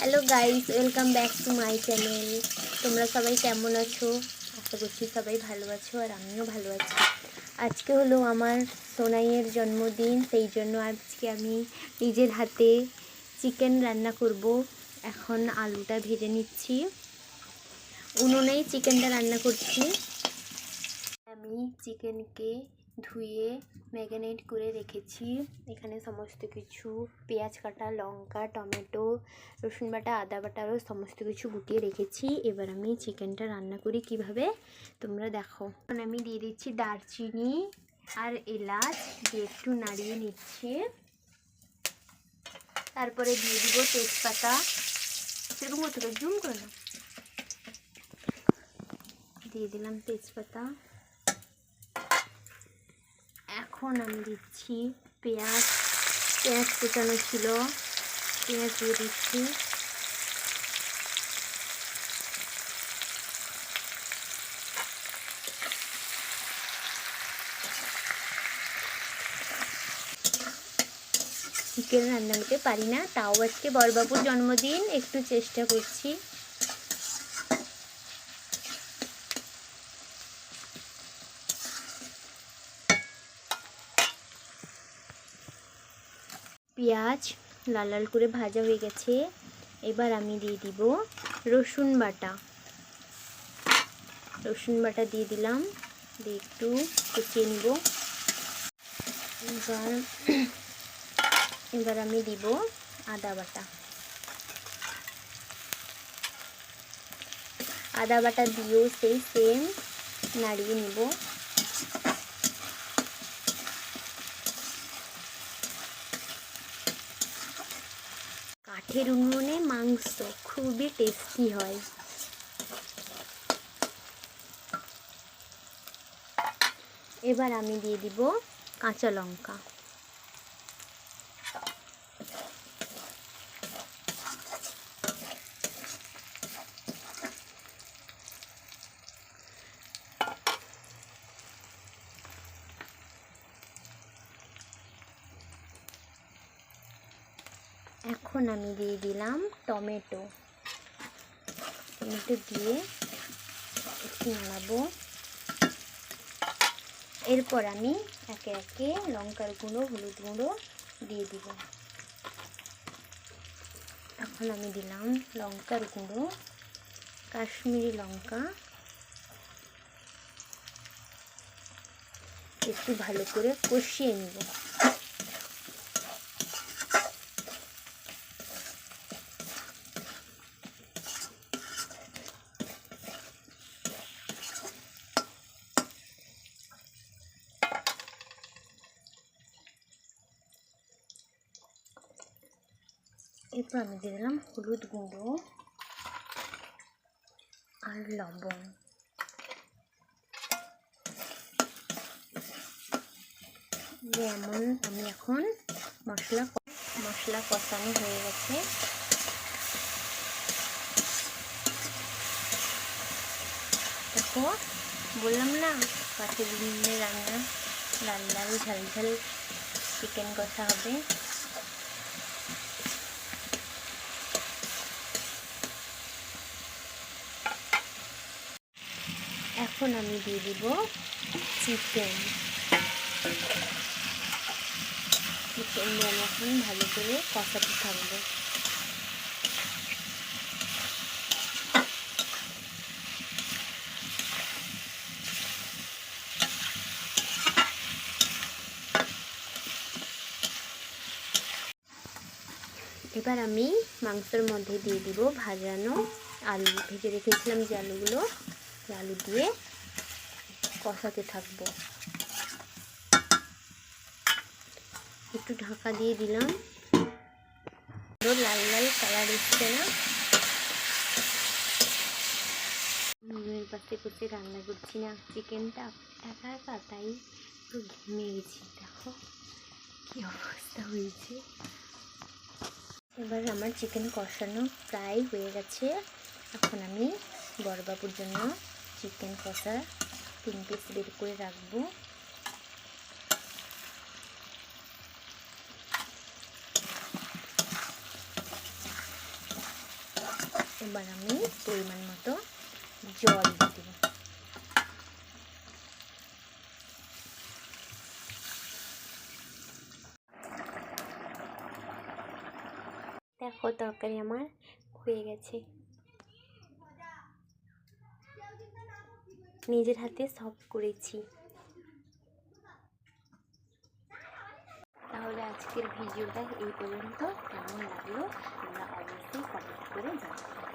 Hello guys welcome back to my channel তোমরা সবাই কেমন আছো? আশা করছি সবাই ভালো আছো আর আমিও ভালো আছি। আজকে হলো আমার সোনাইয়ের জন্মদিন, সেই জন্য আজকে আমি নিজের হাতে চিকেন রান্না করব। এখন আলুটা ভেজে নিচ্ছি। উনুনেই চিকেনটা রান্না করছি। আমি চিকেনকে ধুয়ে ম্যারিনেট করে রেখেছি। এখানে সমস্ত কিছু, পেঁয়াজ কাটা, লঙ্কা, টমেটো, রসুন বাটা, আদা বাটা আরও সমস্ত কিছু গুটিয়ে রেখেছি। এবার আমি চিকেনটা রান্না করি কীভাবে, তোমরা দেখো। এখন আমি দিয়ে দিচ্ছি দারচিনি আর এলাচ, দিয়ে একটু নাড়িয়ে নিচ্ছি। তারপরে দিয়ে দিব তেজপাতা। সেরকম করতে জুম করে না। দিয়ে দিলাম তেজপাতা। এখন আমি দিচ্ছি পেঁয়াজ পেঁয়াজ কুচানো ছিল, পেঁয়াজ দিয়ে দিচ্ছি। চিকেন রান্না করতে পারি না, তাও আজকে বরবাবুর জন্মদিন, একটু চেষ্টা করছি। পেঁয়াজ লাল লাল করে ভাজা হয়ে গেছে। এবার আমি দিয়ে দিব রসুন বাটা। রসুন বাটা দিয়ে দিলাম। দিয়ে একটু কুচিয়ে নিব। এবার এবার আমি দিব আদা বাটা। আদা বাটা দিয়েও সেই সেম নাড়িয়ে নিব। কাঠের উনুনে মাংস খুবই টেস্টি হয়। এবার আমি দিয়ে দিব কাঁচা লঙ্কা। এখন আমি দিয়ে দিলাম টমেটো। টমেটো দিয়ে একটু নাড়াবো। এরপর আমি একে একে লঙ্কার গুঁড়ো, হলুদ গুঁড়ো দিয়ে দিব। এখন আমি দিলাম লঙ্কার গুঁড়ো, কাশ্মীরি লঙ্কা। একটু ভালো করে কষিয়ে নিব। এরপর আমি দিয়ে দিলাম হলুদ গুঁড়ো আর লবণ। যেমন আমি এখন মশলা মশলা কষানো হয়ে গেছে। দেখো, বললাম না কাঠের উনুনে রান্না, লাল লাল ঝাল ঝাল চিকেন কষা হবে। এখন আমি দিয়ে দিব চিকেন চিকেন দিয়ে এখন ভালো করে কষাতে থাকব। এবার আমি মাংসের মধ্যে দিয়ে দিব ভাজানো আলু। ভেজে রেখেছিলাম যে আলুগুলো আলু দিয়ে কষাতে থাকব। একটু ঢাকা দিয়ে দিলাম। লাল লাল কালার এসছে না? মুগের পাশে করতে রান্না করছি না। চিকেনটা একা একা, তাই একটু ঘেমে গেছি। দেখো কি অবস্থা হয়েছে। এবার আমার চিকেন কষানো প্রায় হয়ে গেছে। এখন আমি বড়বাবুর জন্য চিকেন কষা তিন পিস বের করে রাখব। এবার আমি পরিমাণ মতো জল দিয়ে দেবো। দেখো, তরকারি আমার হয়ে গেছে। নিজের হাতে সব করেছি। তাহলে আজকের ভিডিওটা এই পর্যন্ত। কেমন লাগল? আমরা অবশ্যই কমেন্ট করে জানাবে।